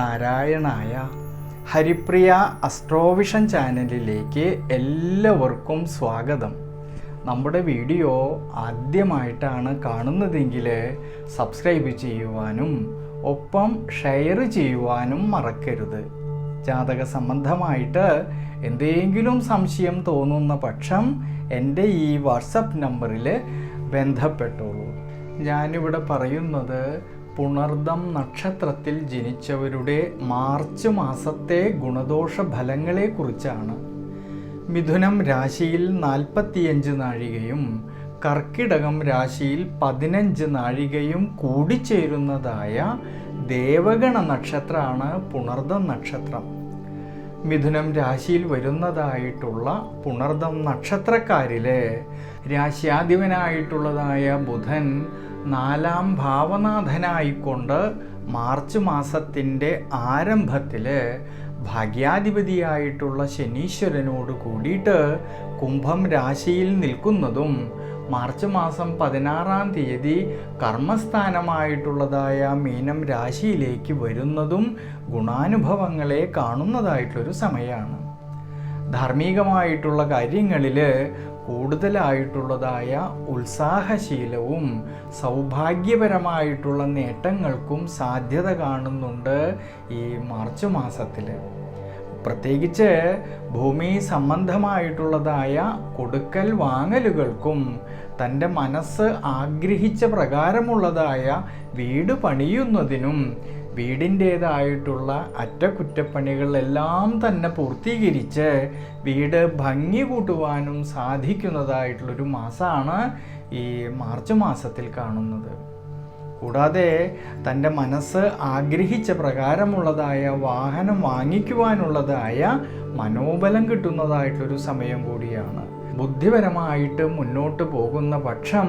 നാരായണായ ഹരിപ്രിയ അസ്ട്രോവിഷൻ ചാനലിലേക്ക് എല്ലാവർക്കും സ്വാഗതം. നമ്മുടെ വീഡിയോ ആദ്യമായിട്ടാണ് കാണുന്നതെങ്കിൽ സബ്സ്ക്രൈബ് ചെയ്യുവാനും ഒപ്പം ഷെയർ ചെയ്യുവാനും മറക്കരുത്. ജാതക സംബന്ധമായിട്ട് എന്തെങ്കിലും സംശയം തോന്നുന്ന പക്ഷം എന്റെ ഈ വാട്സപ്പ് നമ്പറിൽ ബന്ധപ്പെട്ടോളൂ. ഞാനിവിടെ പറയുന്നത് പുണർദം നക്ഷത്രത്തിൽ ജനിച്ചവരുടെ മാർച്ച് മാസത്തെ ഗുണദോഷ ഫലങ്ങളെക്കുറിച്ചാണ് മിഥുനം രാശിയിൽ നാൽപ്പത്തിയഞ്ച് നാഴികയും കർക്കിടകം രാശിയിൽ പതിനഞ്ച് നാഴികയും കൂടിച്ചേരുന്നതായ ദേവഗണ നക്ഷത്രമാണ് പുണർദം നക്ഷത്രം. മിഥുനം രാശിയിൽ വരുന്നതായിട്ടുള്ള പുണർദം നക്ഷത്രക്കാരിലെ രാശ്യാധിപനായിട്ടുള്ളതായ ബുധൻ നാലാം ഭാവനാഥനായിക്കൊണ്ട് മാർച്ച് മാസത്തിന്റെ ആരംഭത്തിൽ ഭാഗ്യാധിപതിയായിട്ടുള്ള ശനീശ്വരനോട് കൂടിയിട്ട് കുംഭം രാശിയിൽ നിൽക്കുന്നതും മാർച്ച് മാസം പതിനാറാം തീയതി കർമ്മസ്ഥാനമായിട്ടുള്ളതായ മീനം രാശിയിലേക്ക് വരുന്നതും ഗുണാനുഭവങ്ങളെ കാണുന്നതായിട്ടുള്ളൊരു സമയമാണ്. ധാർമ്മികമായിട്ടുള്ള കാര്യങ്ങളിൽ കൂടുതലായിട്ടുള്ളതായ ഉത്സാഹശീലവും സൗഭാഗ്യപരമായിട്ടുള്ള നേട്ടങ്ങൾക്കും സാധ്യത കാണുന്നുണ്ട് ഈ മാർച്ച് മാസത്തിൽ പ്രത്യേകിച്ച് ഭൂമി സംബന്ധമായിട്ടുള്ളതായ കൊടുക്കൽ വാങ്ങലുകൾക്കും തന്റെ മനസ്സ് ആഗ്രഹിച്ച പ്രകാരമുള്ളതായ വീട് പണിയുന്നതിനും വീടിന്റേതായിട്ടുള്ള അറ്റകുറ്റപ്പണികളെല്ലാം തന്നെ പൂർത്തീകരിച്ച് വീട് ഭംഗി കൂട്ടുവാനും സാധിക്കുന്നതായിട്ടുള്ളൊരു മാസമാണ് ഈ മാർച്ച് മാസത്തിൽ കാണുന്നത്. കൂടാതെ തന്റെ മനസ്സ് ആഗ്രഹിച്ച പ്രകാരമുള്ളതായ വാഹനം വാങ്ങിക്കുവാനുള്ളതായ മനോബലം കിട്ടുന്നതായിട്ടൊരു സമയം കൂടിയാണ്. ബുദ്ധിപരമായിട്ട് മുന്നോട്ട് പോകുന്ന പക്ഷം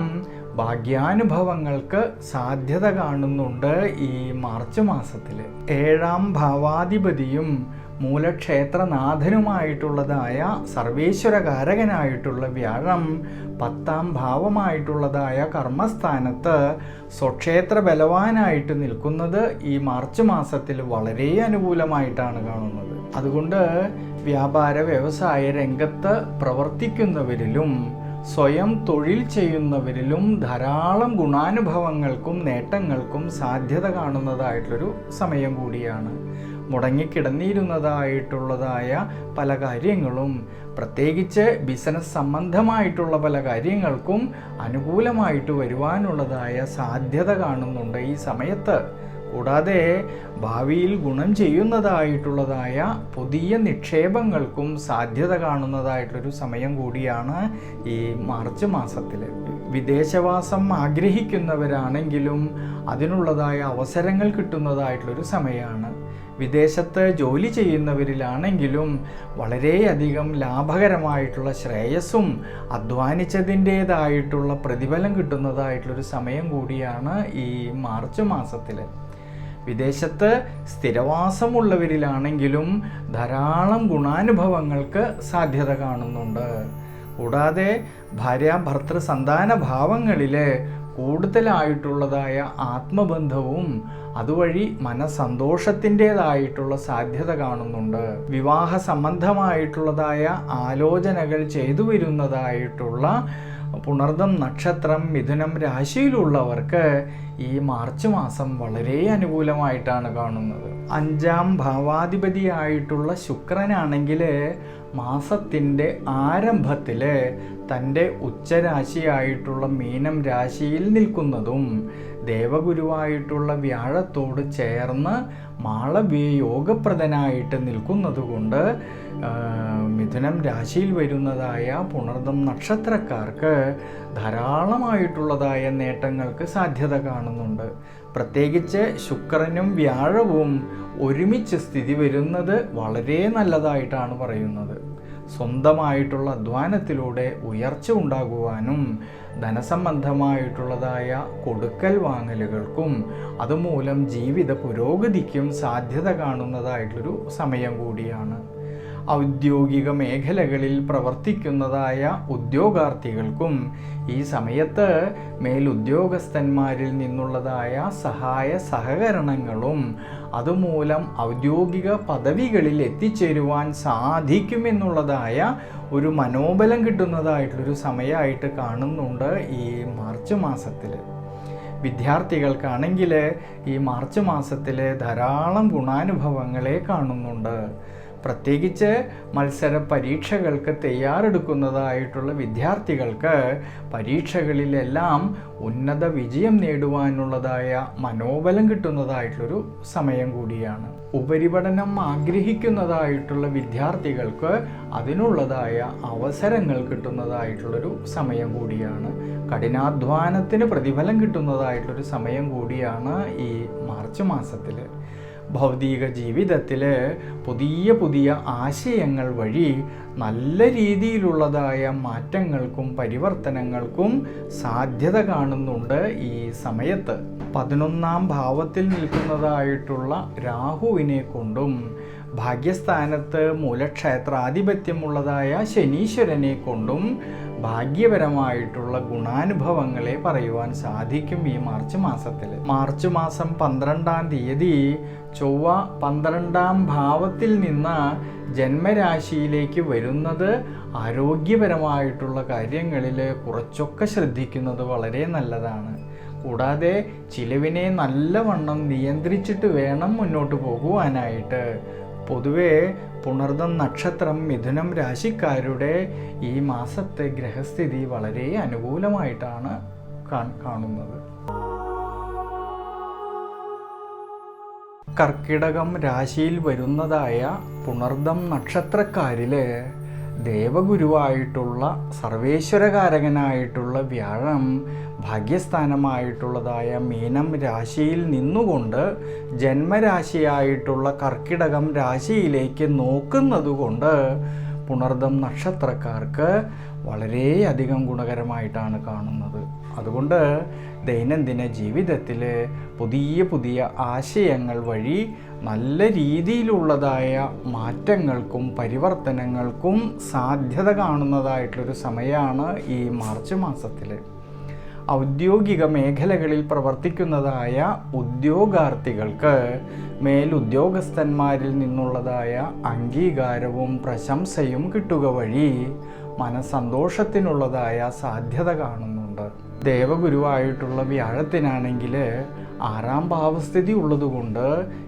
ഭാഗ്യാനുഭവങ്ങൾക്ക് സാധ്യത കാണുന്നുണ്ട് ഈ മാർച്ച് മാസത്തിൽ ഏഴാം ഭാവാധിപതിയും മൂലക്ഷേത്രനാഥനുമായിട്ടുള്ളതായ സർവേശ്വരകാരകനായിട്ടുള്ള വ്യാഴം പത്താം ഭാവമായിട്ടുള്ളതായ കർമ്മസ്ഥാനത്ത് സ്വക്ഷേത്ര ബലവാനായിട്ട് നിൽക്കുന്നത് ഈ മാർച്ച് മാസത്തിൽ വളരെ അനുകൂലമായിട്ടാണ് കാണുന്നത്. അതുകൊണ്ട് വ്യാപാര വ്യവസായ രംഗത്ത് പ്രവർത്തിക്കുന്നവരിലും സ്വയം തൊഴിൽ ചെയ്യുന്നവരിലും ധാരാളം ഗുണാനുഭവങ്ങൾക്കും നേട്ടങ്ങൾക്കും സാധ്യത കാണുന്നതായിട്ടുള്ളൊരു സമയം കൂടിയാണ്. മുടങ്ങിക്കിടന്നിരുന്നതായിട്ടുള്ളതായ പല കാര്യങ്ങളും പ്രത്യേകിച്ച് ബിസിനസ് സംബന്ധമായിട്ടുള്ള പല കാര്യങ്ങൾക്കും അനുകൂലമായിട്ട് വരുവാനുള്ളതായ സാധ്യത കാണുന്നുണ്ട് ഈ സമയത്ത്. കൂടാതെ ഭാവിയിൽ ഗുണം ചെയ്യുന്നതായിട്ടുള്ളതായ പുതിയ നിക്ഷേപങ്ങൾക്കും സാധ്യത കാണുന്നതായിട്ടൊരു സമയം കൂടിയാണ് ഈ മാർച്ച് മാസത്തിൽ വിദേശവാസം ആഗ്രഹിക്കുന്നവരാണെങ്കിലും അതിനുള്ളതായ അവസരങ്ങൾ കിട്ടുന്നതായിട്ടുള്ളൊരു സമയമാണ് വിദേശത്ത് ജോലി ചെയ്യുന്നവരിലാണെങ്കിലും വളരെയധികം ലാഭകരമായിട്ടുള്ള ശ്രേയസ്സും അധ്വാനിച്ചതിന്റേതായിട്ടുള്ള പ്രതിഫലം കിട്ടുന്നതായിട്ടുള്ളൊരു സമയം കൂടിയാണ് ഈ മാർച്ച് മാസത്തിൽ വിദേശത്ത് സ്ഥിരവാസമുള്ളവരിലാണെങ്കിലും ധാരാളം ഗുണാനുഭവങ്ങൾക്ക് സാധ്യത കാണുന്നുണ്ട്. കൂടാതെ ഭാര്യ ഭർത്തൃ സന്താന ഭാവങ്ങളിൽ കൂടുതലായിട്ടുള്ളതായ ആത്മബന്ധവും അതുവഴി മനസന്തോഷത്തിന്റെതായിട്ടുള്ള സാധ്യത കാണുന്നുണ്ട്. വിവാഹ സംബന്ധമായിട്ടുള്ളതായ ആലോചനകൾ ചെയ്തു വരുന്നതായിട്ടുള്ള പുണർദം നക്ഷത്രം മിഥുനം രാശിയിലുള്ളവർക്ക് ഈ മാർച്ച് മാസം വളരെ അനുകൂലമായിട്ടാണ് കാണുന്നത്. അഞ്ചാം ഭാവാധിപതിയായിട്ടുള്ള ശുക്രനാണെങ്കിൽ മാസത്തിന്റെ ആരംഭത്തിൽ തന്റെ ഉച്ചരാശിയായിട്ടുള്ള മീനം രാശിയിൽ നിൽക്കുന്നതും ദേവഗുരുവായിട്ടുള്ള വ്യാഴത്തോട് ചേർന്ന് മാളവ്യ യോഗപ്രദനായിട്ട് നിൽക്കുന്നതുകൊണ്ട് മിഥുനം രാശിയിൽ വരുന്നതായ പുണർദം നക്ഷത്രക്കാർക്ക് ധാരാളമായിട്ടുള്ളതായ നേട്ടങ്ങൾക്ക് സാധ്യത കാണുന്നുണ്ട്. പ്രത്യേകിച്ച് ശുക്രനും വ്യാഴവും ഒരുമിച്ച് സ്ഥിതി വരുന്നത് വളരെ നല്ലതായിട്ടാണ് പറയുന്നത്. സ്വന്തമായിട്ടുള്ള അധ്വാനത്തിലൂടെ ഉയർച്ച ഉണ്ടാകുവാനും ധനസംബന്ധമായിട്ടുള്ളതായ കൊടുക്കൽ വാങ്ങലുകൾക്കും അതുമൂലം ജീവിത പുരോഗതിക്കും സാധ്യത കാണുന്നതായിട്ടുള്ളൊരു സമയം കൂടിയാണ്. ഔദ്യോഗിക മേഖലകളിൽ പ്രവർത്തിക്കുന്നതായ ഉദ്യോഗാർത്ഥികൾക്കും ഈ സമയത്ത് മേലുദ്യോഗസ്ഥന്മാരിൽ നിന്നുള്ളതായ സഹായ സഹകരണങ്ങളും അതുമൂലം ഔദ്യോഗിക പദവികളിൽ എത്തിച്ചേരുവാൻ സാധിക്കുമെന്നുള്ളതായ ഒരു മനോബലം കിട്ടുന്നതായിട്ടുള്ളൊരു സമയമായിട്ട് കാണുന്നുണ്ട് ഈ മാർച്ച് മാസത്തിൽ വിദ്യാർത്ഥികൾക്കാണെങ്കിൽ ഈ മാർച്ച് മാസത്തിൽ ധാരാളം ഗുണാനുഭവങ്ങളെ കാണുന്നുണ്ട്. പ്രത്യേകിച്ച് മത്സര പരീക്ഷകൾക്ക് തയ്യാറെടുക്കുന്നതായിട്ടുള്ള വിദ്യാർത്ഥികൾക്ക് പരീക്ഷകളിലെല്ലാം ഉന്നത വിജയം നേടുവാനുള്ളതായ മനോബലം കിട്ടുന്നതായിട്ടുള്ളൊരു സമയം കൂടിയാണ്. ഉപരിപഠനം ആഗ്രഹിക്കുന്നതായിട്ടുള്ള വിദ്യാർത്ഥികൾക്ക് അതിനുള്ളതായ അവസരങ്ങൾ കിട്ടുന്നതായിട്ടുള്ളൊരു സമയം കൂടിയാണ്. കഠിനാധ്വാനത്തിന് പ്രതിഫലം കിട്ടുന്നതായിട്ടുള്ളൊരു സമയം കൂടിയാണ് ഈ മാർച്ച് മാസത്തിൽ ഭൗതിക ജീവിതത്തിൽ പുതിയ പുതിയ ആശയങ്ങൾ വഴി നല്ല രീതിയിലുള്ളതായ മാറ്റങ്ങൾക്കും പരിവർത്തനങ്ങൾക്കും സാധ്യത കാണുന്നുണ്ട് ഈ സമയത്ത്. പതിനൊന്നാം ഭാവത്തിൽ നിൽക്കുന്നതായിട്ടുള്ള രാഹുവിനെ കൊണ്ടും ഭാഗ്യസ്ഥാനത്ത് മൂലക്ഷേത്രാധിപത്യമുള്ളതായ ശനീശ്വരനെ കൊണ്ടും ഭാഗ്യപരമായിട്ടുള്ള ഗുണാനുഭവങ്ങളെ പറയുവാൻ സാധിക്കും ഈ മാർച്ച് മാസത്തിൽ മാർച്ച് മാസം പന്ത്രണ്ടാം തീയതി ചൊവ്വ പന്ത്രണ്ടാം ഭാവത്തിൽ നിന്ന് ജന്മരാശിയിലേക്ക് വരുന്നത് ആരോഗ്യപരമായിട്ടുള്ള കാര്യങ്ങളിൽ കുറച്ചൊക്കെ ശ്രദ്ധിക്കുന്നത് വളരെ നല്ലതാണ്. കൂടാതെ ചിലവിനെ നല്ലവണ്ണം നിയന്ത്രിച്ചിട്ട് വേണം മുന്നോട്ട് പോകുവാനായിട്ട്. പൊതുവെ പുണർദം നക്ഷത്രം മിഥുനം രാശിക്കാരുടെ ഈ മാസത്തെ ഗ്രഹസ്ഥിതി വളരെ അനുകൂലമായിട്ടാണ് കാണുന്നത്. കർക്കിടകം രാശിയിൽ വരുന്നതായ പുണർദം നക്ഷത്രക്കാരിൽ ദേവഗുരുവായിട്ടുള്ള സർവേശ്വരകാരകനായിട്ടുള്ള വ്യാഴം ഭാഗ്യസ്ഥാനമായിട്ടുള്ളതായ മീനം രാശിയിൽ നിന്നുകൊണ്ട് ജന്മരാശിയായിട്ടുള്ള കർക്കിടകം രാശിയിലേക്ക് നോക്കുന്നതുകൊണ്ട് പുണർദം നക്ഷത്രക്കാർക്ക് വളരെയധികം ഗുണകരമായിട്ടാണ് കാണുന്നത്. അതുകൊണ്ട് ദൈനംദിന ജീവിതത്തിൽ പുതിയ പുതിയ ആശയങ്ങൾ വഴി നല്ല രീതിയിലുള്ളതായ മാറ്റങ്ങൾക്കും പരിവർത്തനങ്ങൾക്കും സാധ്യത കാണുന്നതായിട്ടുള്ളൊരു സമയമാണ് ഈ മാർച്ച് മാസത്തിൽ ഔദ്യോഗിക മേഖലകളിൽ പ്രവർത്തിക്കുന്നതായ ഉദ്യോഗാർത്ഥികൾക്ക് മേലുദ്യോഗസ്ഥന്മാരിൽ നിന്നുള്ളതായ അംഗീകാരവും പ്രശംസയും കിട്ടുക വഴി മനസന്തോഷത്തിനുള്ളതായ സാധ്യത കാണുന്നുണ്ട്. ദേവഗുരുവായിട്ടുള്ള വ്യാഴത്തിനാണെങ്കിൽ ആറാം ഭാവസ്ഥിതി ഉള്ളതുകൊണ്ട്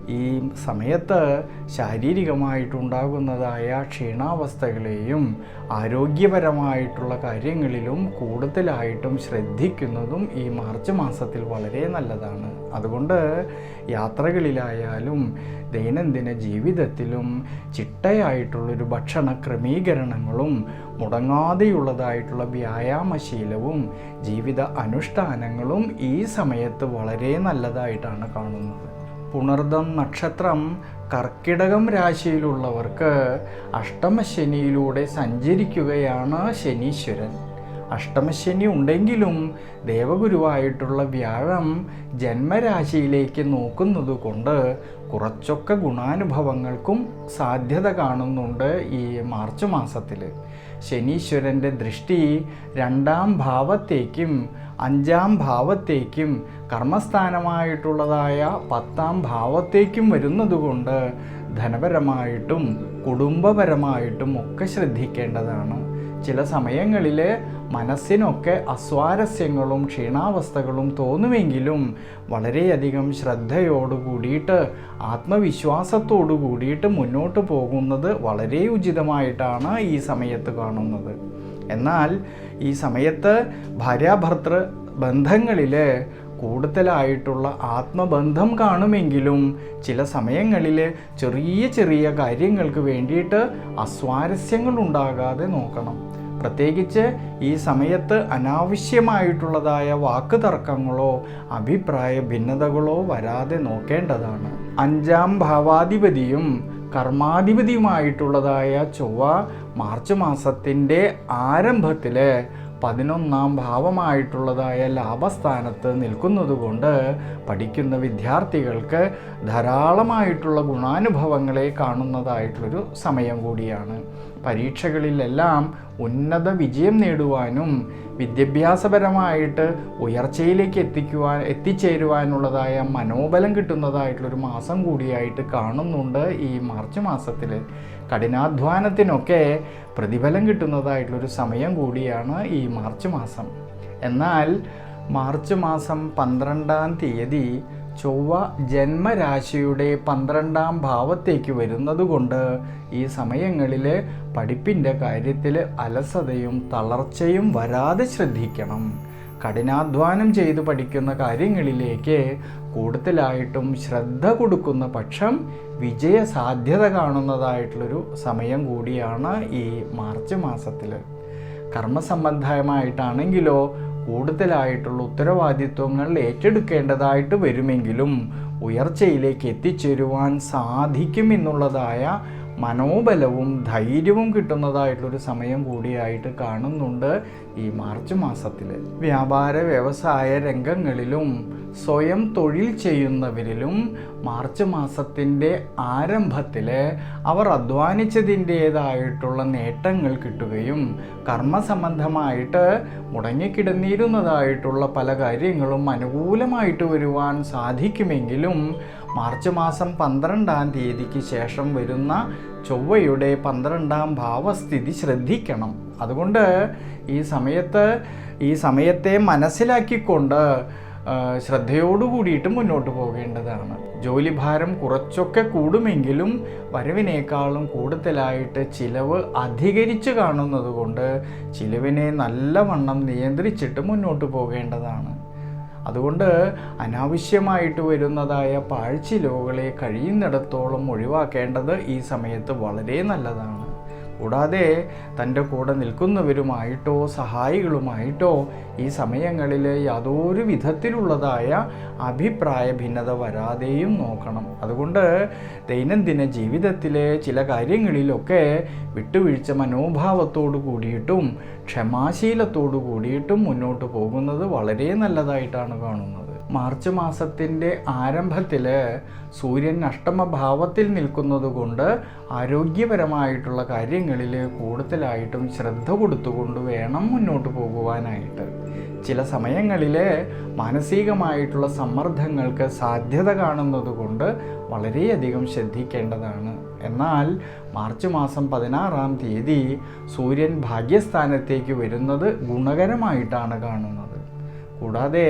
ഈ സമയത്ത് ശാരീരികമായിട്ടുണ്ടാകുന്നതായ ക്ഷീണാവസ്ഥകളെയും ആരോഗ്യപരമായിട്ടുള്ള കാര്യങ്ങളിലും കൂടുതലായിട്ടും ശ്രദ്ധിക്കുന്നതും ഈ മാർച്ച് മാസത്തിൽ വളരെ നല്ലതാണ്. അതുകൊണ്ട് യാത്രകളിലായാലും ദൈനംദിന ജീവിതത്തിലും ചിട്ടയായിട്ടുള്ളൊരു ഭക്ഷണ ക്രമീകരണങ്ങളും മുടങ്ങാതെയുള്ളതായിട്ടുള്ള വ്യായാമശീലവും ജീവിത അനുഷ്ഠാനങ്ങളും ഈ സമയത്ത് വളരെ നല്ലതായിട്ടാണ് കാണുന്നത്. പുണർദം നക്ഷത്രം കർക്കിടകം രാശിയിലുള്ളവർക്ക് അഷ്ടമശനിയിലൂടെ സഞ്ചരിക്കുകയാണ് ശനീശ്വരൻ. അഷ്ടമശനി ഉണ്ടെങ്കിലും ദേവഗുരുവായിട്ടുള്ള വ്യാഴം ജന്മരാശിയിലേക്ക് നോക്കുന്നത് കൊണ്ട് കുറച്ചൊക്കെ ഗുണാനുഭവങ്ങൾക്കും സാധ്യത കാണുന്നുണ്ട് ഈ മാർച്ച് മാസത്തിൽ ശനീശ്വരന്റെ ദൃഷ്ടി രണ്ടാം ഭാവത്തേക്കും അഞ്ചാം ഭാവത്തേക്കും കർമ്മസ്ഥാനമായിട്ടുള്ളതായ പത്താം ഭാവത്തേക്കും വരുന്നതുകൊണ്ട് ധനപരമായിട്ടും കുടുംബപരമായിട്ടും ഒക്കെ ശ്രദ്ധിക്കേണ്ടതാണ്. ചില സമയങ്ങളിൽ മനസ്സിനൊക്കെ അസ്വാരസ്യങ്ങളും ക്ഷീണാവസ്ഥകളും തോന്നുമെങ്കിലും വളരെയധികം ശ്രദ്ധയോടു കൂടിയിട്ട് ആത്മവിശ്വാസത്തോടു കൂടിയിട്ട് മുന്നോട്ട് പോകുന്നത് വളരെ ഉചിതമായിട്ടാണ് ഈ സമയത്ത് കാണുന്നത്. എന്നാൽ ഈ സമയത്ത് ഭാര്യാഭർത്തൃ ബന്ധങ്ങളിൽ കൂടുതലായിട്ടുള്ള ആത്മബന്ധം കാണുമെങ്കിലും ചില സമയങ്ങളിൽ ചെറിയ ചെറിയ കാര്യങ്ങൾക്ക് വേണ്ടിയിട്ട് അസ്വാരസ്യങ്ങൾ ഉണ്ടാകാതെ നോക്കണം. പ്രത്യേകിച്ച് ഈ സമയത്ത് അനാവശ്യമായിട്ടുള്ളതായ വാക്ക് തർക്കങ്ങളോ അഭിപ്രായ ഭിന്നതകളോ വരാതെ നോക്കേണ്ടതാണ്. അഞ്ചാം ഭാവാധിപതിയും കർമാധിപതിയുമായിട്ടുള്ളതായ ചൊവ്വ മാർച്ച് മാസത്തിന്റെ ആരംഭത്തിൽ പതിനൊന്നാം ഭാവമായിട്ടുള്ളതായ ലാഭസ്ഥാനത്ത് നിൽക്കുന്നതുകൊണ്ട് പഠിക്കുന്ന വിദ്യാർത്ഥികൾക്ക് ധാരാളമായിട്ടുള്ള ഗുണാനുഭവങ്ങളെ കാണുന്നതായിട്ടുള്ളൊരു സമയം കൂടിയാണ്. പരീക്ഷകളിലെല്ലാം ഉന്നത വിജയം നേടുവാനും വിദ്യാഭ്യാസപരമായിട്ട് ഉയർച്ചയിലേക്ക് എത്തിക്കുവാൻ എത്തിച്ചേരുവാനുള്ളതായ മനോബലം കിട്ടുന്നതായിട്ടുള്ളൊരു മാസം കൂടിയായിട്ട് കാണുന്നുണ്ട് ഈ മാർച്ച് മാസത്തിൽ. കഠിനാധ്വാനത്തിനൊക്കെ പ്രതിഫലം കിട്ടുന്നതായിട്ടുള്ളൊരു സമയം കൂടിയാണ് ഈ മാർച്ച് മാസം. എന്നാൽ മാർച്ച് മാസം പന്ത്രണ്ടാം തീയതി ചൊവ്വ ജന്മരാശിയുടെ പന്ത്രണ്ടാം ഭാവത്തേക്ക് വരുന്നതുകൊണ്ട് ഈ സമയങ്ങളിൽ പഠിപ്പിന്റെ കാര്യത്തിൽ അലസതയും തളർച്ചയും വരാതെ ശ്രദ്ധിക്കണം. കഠിനാധ്വാനം ചെയ്ത് പഠിക്കുന്ന കാര്യങ്ങളിലേക്ക് കൂടുതലായിട്ടും ശ്രദ്ധ കൊടുക്കുന്ന പക്ഷം വിജയ സാധ്യത കാണുന്നതായിട്ടുള്ളൊരു സമയം കൂടിയാണ് ഈ മാർച്ച് മാസത്തിൽ കർമ്മസംബന്ധമായിട്ടാണെങ്കിലോ കൂടുതലായിട്ടുള്ള ഉത്തരവാദിത്വങ്ങൾ ഏറ്റെടുക്കേണ്ടതായിട്ട് വരുമെങ്കിലും ഉയർച്ചയിലേക്ക് എത്തിച്ചേരുവാൻ സാധിക്കുമെന്നുള്ളതായ മനോബലവും ധൈര്യവും കിട്ടുന്നതായിട്ടുള്ളൊരു സമയം കൂടിയായിട്ട് കാണുന്നുണ്ട് ഈ മാർച്ച് മാസത്തിൽ. വ്യാപാര വ്യവസായ രംഗങ്ങളിലും സ്വയം തൊഴിൽ ചെയ്യുന്നവരിലും മാർച്ച് മാസത്തിന്റെ ആരംഭത്തിൽ അവർ അധ്വാനിച്ചതിന്റേതായിട്ടുള്ള നേട്ടങ്ങൾ കിട്ടുകയും കർമ്മസംബന്ധമായിട്ട് മുടങ്ങിക്കിടന്നിരുന്നതായിട്ടുള്ള പല കാര്യങ്ങളും അനുകൂലമായിട്ട് വരുവാൻ സാധിക്കുമെങ്കിലും മാർച്ച് മാസം പന്ത്രണ്ടാം തീയതിക്ക് ശേഷം വരുന്ന ചൊവ്വയുടെ പന്ത്രണ്ടാം ഭാവസ്ഥിതി ശ്രദ്ധിക്കണം. അതുകൊണ്ട് ഈ സമയത്ത് ഈ സമയത്തെ മനസ്സിലാക്കിക്കൊണ്ട് ശ്രദ്ധയോടു കൂടിയിട്ട് മുന്നോട്ട് പോകേണ്ടതാണ്. ജോലിഭാരം കുറച്ചൊക്കെ കൂടുമെങ്കിലും വരവിനേക്കാളും കൂടുതലായിട്ട് ചിലവ് അധികരിച്ച് കാണുന്നത് കൊണ്ട് ചിലവിനെ നല്ലവണ്ണം നിയന്ത്രിച്ചിട്ട് മുന്നോട്ട് പോകേണ്ടതാണ്. അതുകൊണ്ട് അനാവശ്യമായിട്ട് വരുന്നതായ പാഴ്ചിലവുകളെ കഴിയുന്നിടത്തോളം ഒഴിവാക്കേണ്ടത് ഈ സമയത്ത് വളരെ നല്ലതാണ്. കൂടാതെ തന്റെ കൂടെ നിൽക്കുന്നവരുമായിട്ടോ സഹായികളുമായിട്ടോ ഈ സമയങ്ങളിൽ യാതൊരു വിധത്തിലുള്ളതായ അഭിപ്രായ ഭിന്നത വരാതെയും നോക്കണം. അതുകൊണ്ട് ദൈനംദിന ജീവിതത്തിലെ ചില കാര്യങ്ങളിലൊക്കെ വിട്ടുവീഴ്ച മനോഭാവത്തോടു കൂടിയിട്ടും ക്ഷമാശീലത്തോടു കൂടിയിട്ടും മുന്നോട്ട് പോകുന്നത് വളരെ നല്ലതായിട്ടാണ് കാണുന്നത്. മാർച്ച് മാസത്തിന്റെ ആരംഭത്തിൽ സൂര്യൻ അഷ്ടമഭാവത്തിൽ നിൽക്കുന്നത് കൊണ്ട് ആരോഗ്യപരമായിട്ടുള്ള കാര്യങ്ങളിൽ കൂടുതലായിട്ടും ശ്രദ്ധ കൊടുത്തുകൊണ്ട് വേണം മുന്നോട്ട് പോകുവാനായിട്ട്. ചില സമയങ്ങളിൽ മാനസികമായിട്ടുള്ള സമ്മർദ്ദങ്ങൾക്ക് സാധ്യത കാണുന്നത് കൊണ്ട് വളരെയധികം ശ്രദ്ധിക്കേണ്ടതാണ്. എന്നാൽ മാർച്ച് മാസം പതിനാറാം തീയതി സൂര്യൻ ഭാഗ്യസ്ഥാനത്തേക്ക് വരുന്നത് ഗുണകരമായിട്ടാണ് കാണുന്നത്. കൂടാതെ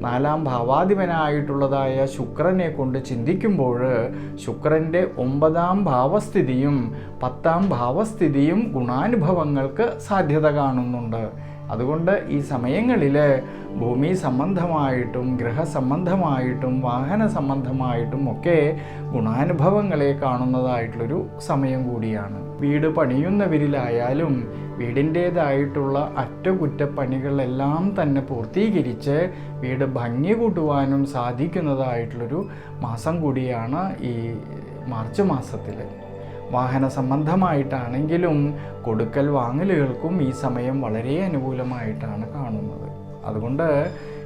നാലാം ഭാവാധിപനായിട്ടുള്ളതായ ശുക്രനെ കൊണ്ട് ചിന്തിക്കുമ്പോൾ ശുക്രന്റെ ഒമ്പതാം ഭാവസ്ഥിതിയും പത്താം ഭാവസ്ഥിതിയും ഗുണാനുഭവങ്ങൾക്ക് സാധ്യത കാണുന്നുണ്ട്. അതുകൊണ്ട് ഈ സമയങ്ങളിൽ ഭൂമി സംബന്ധമായിട്ടും ഗൃഹസംബന്ധമായിട്ടും വാഹന സംബന്ധമായിട്ടും ഒക്കെ ഗുണാനുഭവങ്ങളെ കാണുന്നതായിട്ടുള്ളൊരു സമയം കൂടിയാണ്. വീട് പണിയുന്നവരിലായാലും വീടിന്റേതായിട്ടുള്ള അറ്റകുറ്റപ്പണികളെല്ലാം തന്നെ പൂർത്തീകരിച്ച് വീട് ഭംഗി കൂട്ടുവാനും സാധിക്കുന്നതായിട്ടുള്ളൊരു മാസം കൂടിയാണ് ഈ മാർച്ച് മാസത്തിൽ വാഹന സംബന്ധമായിട്ടാണെങ്കിലും കൊടുക്കൽ വാങ്ങലുകൾക്കും ഈ സമയം വളരെ അനുകൂലമായിട്ടാണ് കാണുന്നത്. അതുകൊണ്ട്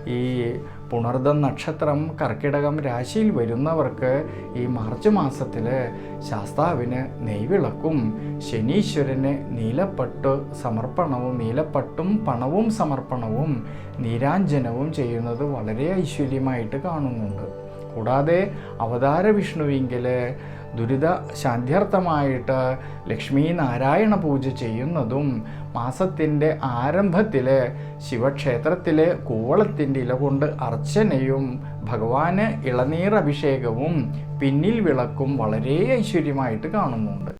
ഈ പുണർദം നക്ഷത്രം കർക്കിടകം രാശിയിൽ വരുന്നവർക്ക് ഈ മാർച്ച് മാസത്തിൽ ശാസ്താവിന് നെയ്വിളക്കും ശനീശ്വരന് നീലപ്പട്ട് സമർപ്പണവും നീലപ്പട്ടും പണവും സമർപ്പണവും നീരാഞ്ജനവും ചെയ്യുന്നത് വളരെ ഐശ്വര്യമായിട്ട് കാണുന്നുണ്ട്. കൂടാതെ അവതാര വിഷ്ണുവിങ്കിൽ ദുരിത ശാന്ത്യർത്ഥമായിട്ട് ലക്ഷ്മി നാരായണ പൂജ ചെയ്യുന്നതും മാസത്തിന്റെ ആരംഭത്തിൽ ശിവക്ഷേത്രത്തിലെ കൂവളത്തിന്റെ ഇല കൊണ്ട് അർച്ചനയും ഭഗവാന് ഇളനീർ അഭിഷേകവും പിന്നിൽ വിളക്കും വളരെ ഐശ്വര്യമായിട്ട് കാണുന്നുണ്ട്.